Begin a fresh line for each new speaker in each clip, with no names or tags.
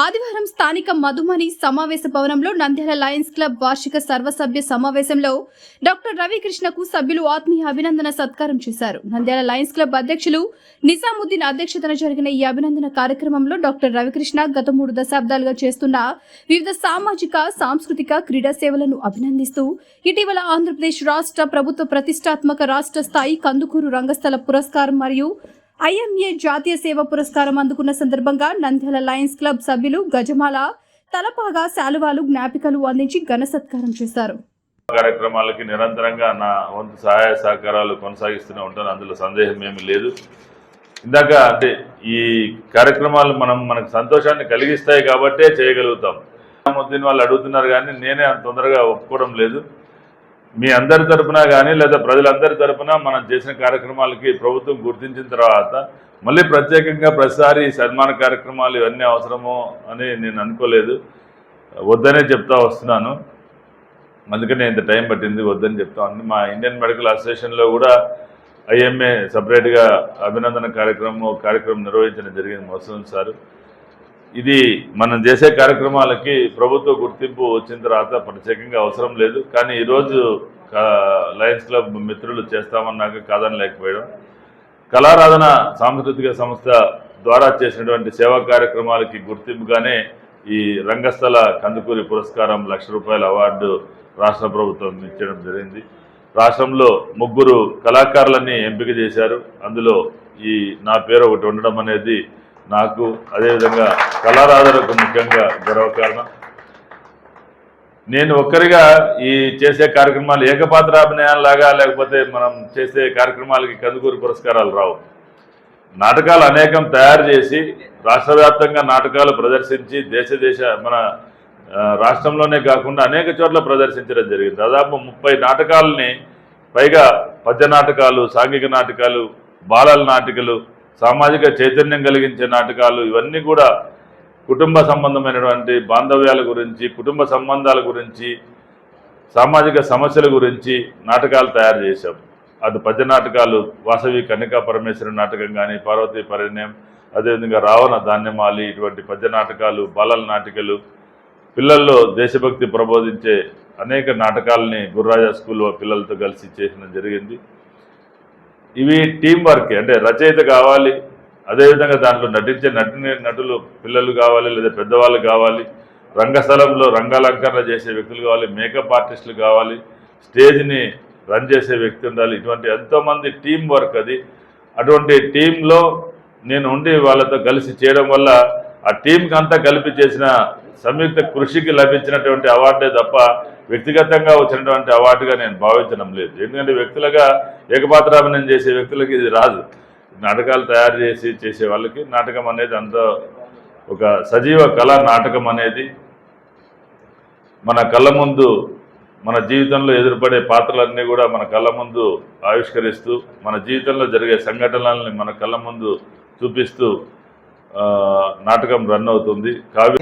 ఆదివారం స్థానిక మధుమని సమావేశ భవనంలో నంద్యాల లయన్స్ క్లబ్ వార్షిక సర్వసభ్య సమావేశంలో డాక్టర్ రవికృష్ణకు సభ్యులు ఆత్మీయ అభినందన సత్కారం చేశారు. నంద్యాల లయన్స్ క్లబ్ అధ్యక్షులు నిజాముద్దీన్ అధ్యక్షతన జరిగిన ఈ అభినందన కార్యక్రమంలో డాక్టర్ రవికృష్ణ గత మూడు దశాబ్దాలుగా చేస్తున్న వివిధ సామాజిక సాంస్కృతిక క్రీడా సేవలను అభినందిస్తూ ఇటీవల ఆంధ్రప్రదేశ్ రాష్ట్ర ప్రభుత్వ ప్రతిష్టాత్మక రాష్ట్ర స్థాయి కందుకూరు రంగస్థల పురస్కారం మరియు ఐఎంఏ జాతీయ సేవ పురస్కారం అందుకున్న సందర్భంగా నంద్యాల లయన్స్ క్లబ్ సభ్యులు గజమాల తలపాగా శాలువాలు జ్ఞాపికలు అందించి ఘన సత్కారం చేశారు.
కార్యక్రమాలకి నిరంతరంగా నా వంతు సహాయ సహకారాలు కొనసాగిస్తూనే ఉంటాను. అందులో సందేహం ఏమీ లేదు. ఇందాక అంటే ఈ కార్యక్రమాలు మనం మనకు సంతోషాన్ని కలిగిస్తాయి కాబట్టే చేయగలుగుతాం. నిజాముద్దీన్ వాళ్ళు అడుగుతున్నారు కానీ నేనే అంత తొందరగా ఒప్పుకోవడం లేదు. మీ అందరి తరఫున కానీ లేదా ప్రజలందరి తరఫున మనం చేసిన కార్యక్రమాలకి ప్రభుత్వం గుర్తించిన తర్వాత మళ్ళీ ప్రత్యేకంగా ప్రతిసారి సన్మాన కార్యక్రమాలు ఇవన్నీ అవసరమో అని నేను అనుకోలేదు. వద్దనే చెప్తా వస్తున్నాను. అందుకనే ఇంత టైం పట్టింది వద్దని చెప్తామని మా ఇండియన్ మెడికల్ అసోసియేషన్లో కూడా ఐఎంఏ సపరేట్గా అభినందన కార్యక్రమం కార్యక్రమం నిర్వహించడం జరిగింది మోసం సార్. ఇది మనం చేసే కార్యక్రమాలకి ప్రభుత్వ గుర్తింపు వచ్చిన తర్వాత ప్రత్యేకంగా అవసరం లేదు. కానీ ఈరోజు లయన్స్ క్లబ్ మిత్రులు చేస్తామన్నాక కాదని లేకపోయడం. కళారాధన సాంస్కృతిక సంస్థ ద్వారా చేసినటువంటి సేవా కార్యక్రమాలకి గుర్తింపుగానే ఈ రంగస్థల కందుకూరి పురస్కారం లక్ష రూపాయల అవార్డు రాష్ట్ర ప్రభుత్వం ఇచ్చడం జరిగింది. రాష్ట్రంలో ముగ్గురు కళాకారులని ఎంపిక చేశారు. అందులో ఈ నా పేరు ఒకటి ఉండడం అనేది నాకు అదేవిధంగా కళారాధనకు ముఖ్యంగా గర్వకారణం. నేను ఒక్కరిగా ఈ చేసే కార్యక్రమాలు ఏకపాత్రాభినయాలాగా లేకపోతే మనం చేసే కార్యక్రమాలకి కందుకూరు పురస్కారాలు రావు. నాటకాలు అనేకం తయారు చేసి రాష్ట్రవ్యాప్తంగా నాటకాలు ప్రదర్శించి దేశ దేశ మన రాష్ట్రంలోనే కాకుండా అనేక చోట్ల ప్రదర్శించడం జరిగింది. దాదాపు ముప్పై నాటకాలని పైగా పద్య నాటకాలు సాంఘిక నాటకాలు బాలల నాటికలు సామాజిక చైతన్యం కలిగించే నాటకాలు ఇవన్నీ కూడా కుటుంబ సంబంధమైనటువంటి బాంధవ్యాల గురించి కుటుంబ సంబంధాల గురించి సామాజిక సమస్యల గురించి నాటకాలు తయారు చేశాం. అది పద్య నాటకాలు వాసవి కన్నికా పరమేశ్వరి నాటకం కానీ పార్వతీ పరిణయం అదేవిధంగా రావణ ధాన్యమాలి ఇటువంటి పద్య నాటకాలు బాలల నాటికలు పిల్లల్లో దేశభక్తి ప్రబోధించే అనేక నాటకాలని గుర్రాజా స్కూల్లో పిల్లలతో కలిసి చేసిన జరిగింది. ఇవి టీం వర్క్ అంటే రచయిత కావాలి అదేవిధంగా దాంట్లో నటించే నటి నటులు పిల్లలు కావాలి లేదా పెద్దవాళ్ళు కావాలి రంగస్థలంలో రంగాలంకరణ చేసే వ్యక్తులు కావాలి మేకప్ ఆర్టిస్టులు కావాలి స్టేజ్ని రన్ చేసే వ్యక్తి ఉండాలి. ఇటువంటి ఎంతోమంది టీం వర్క్ అది. అటువంటి టీంలో నేను ఉండి వాళ్ళతో కలిసి చేయడం వల్ల ఆ టీంకి అంతా కలిపి చేసిన సంయుక్త కృషికి లభించినటువంటి అవార్డే తప్ప వ్యక్తిగతంగా వచ్చినటువంటి అవార్డుగా నేను భావించడం లేదు. ఎందుకంటే వ్యక్తులుగా ఏకపాత్రాభినయం చేసే వ్యక్తులకి ఇది రాదు. నాటకాలు తయారు చేసి చేసే వాళ్ళకి నాటకం అనేది అంత ఒక సజీవ కళా నాటకం అనేది. మన కళ్ళ ముందు మన జీవితంలో ఎదురుపడే పాత్రలన్నీ కూడా మన కళ్ళ ముందు ఆవిష్కరిస్తూ మన జీవితంలో జరిగే సంఘటనలని మన కళ్ళ ముందు చూపిస్తూ నాటకం రన్ అవుతుంది. కావ్య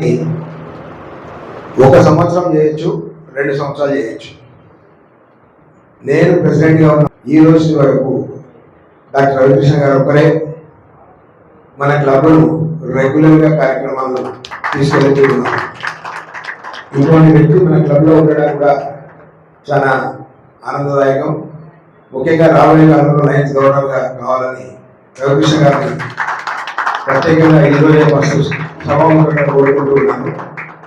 ఒక సంవత్సరం చేయొచ్చు రెండు సంవత్సరాలు చేయొచ్చు. నేను ప్రెసిడెంట్గా ఉన్న ఈ రోజు వరకు డాక్టర్ రవికృష్ణ గారు ఒకరే మన క్లబ్ను రెగ్యులర్గా కార్యక్రమాలను తీసుకెళ్తూ ఉన్నారు. ఇటువంటి వ్యక్తి మన క్లబ్లో ఉండడం కూడా చాలా ఆనందదాయకం. ముఖ్యంగా రాబోయే కాలంలో లయన్స్ గవర్నర్గా కావాలని రవికృష్ణ గారిని ప్రత్యేకంగా ఈరోజే ఫస్ట్ సభాముఖంగా కోరుకుంటూ ఉన్నాను.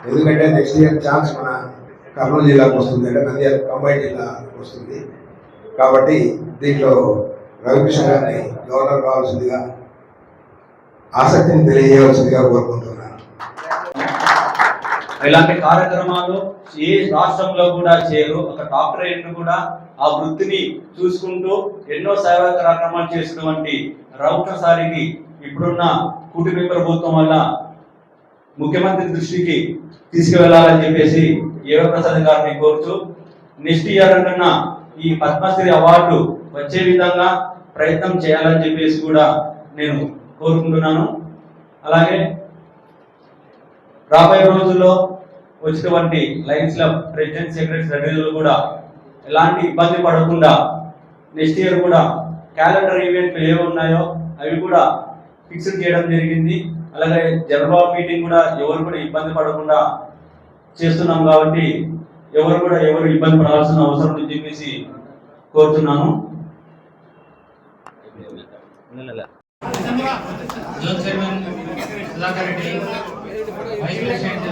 ఎందుకంటే నెక్స్ట్ ఇయర్ ఛాన్స్ మన కర్నూలు జిల్లాకు వస్తుంది అంటే నంద్యాల కంబైన్ జిల్లాకు వస్తుంది. కాబట్టి దీంట్లో రవికృష్ణ గారిని గవర్నర్ కావాల్సిందిగా ఆసక్తిని తెలియజేయవలసిందిగా కోరుకుంటున్నాను.
ఇలాంటి కార్యక్రమాలు ఏ రాష్ట్రంలో కూడా చేయరు. ఒక డాక్టరేట్ కూడా ఆ వృత్తిని చూసుకుంటూ ఎన్నో సేవా కార్యక్రమాలు చేసినటువంటి రౌట సారికి ఇప్పుడున్న కూటమి ప్రభుత్వం వల్ల ముఖ్యమంత్రి దృష్టికి తీసుకువెళ్ళాలని చెప్పేసి ఏవప్రసాద్ గారిని కోరుతూ నెక్స్ట్ ఇయర్ అంటున్న ఈ పద్మశ్రీ అవార్డు వచ్చే విధంగా ప్రయత్నం చేయాలని చెప్పేసి కూడా నేను కోరుకుంటున్నాను. అలాగే రాబోయే రోజుల్లో వచ్చినటువంటి లయన్స్ క్లబ్ ప్రెసిడెంట్ సెక్రటరీ సభ్యులు కూడా ఎలాంటి ఇబ్బంది పడకుండా నెక్స్ట్ ఇయర్ కూడా క్యాలెండర్ ఈవెంట్లు ఏవి ఉన్నాయో అవి కూడా ఫిక్స్డ్ చేయడం జరిగింది. అలాగే జనరల్ మీటింగ్ కూడా ఎవరు కూడా ఇబ్బంది పడకుండా చేస్తున్నాం కాబట్టి ఎవరు కూడా ఎవరు ఇబ్బంది పడాల్సిన అవసరం అని చెప్పేసి కోరుతున్నాను.
Zone chairman Sudhakar Reddy vice president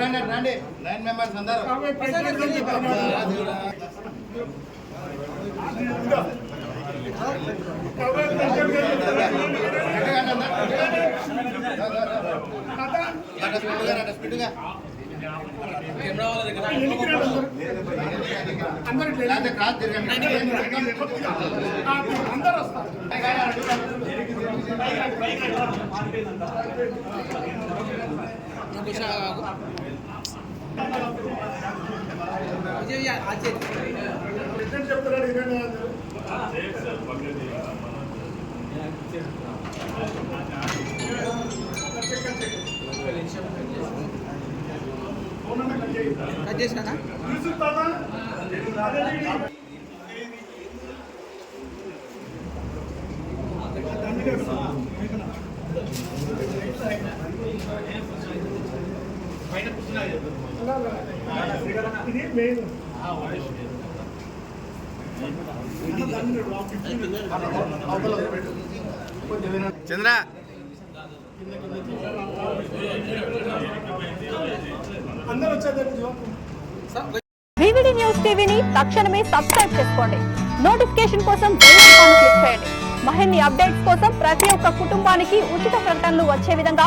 రండి
రండి నైన్ మెంబర్స్ అందరూ
క్రాస్
తిరగండి
అందరూ వస్తారు చేసినా
Thank you.
Prasad
VVD news టీవీని తక్షణమే సబ్స్క్రైబ్ చేసుకోండి. నోటిఫికేషన్ కోసం బెల్ ఐకాన్ క్లిక్ చేయండి. మరిన్ని అప్డేట్స్ కోసం ప్రతి ఒక్క కుటుంబానికి ఉచిత ప్రకటనలు వచ్చే విధంగా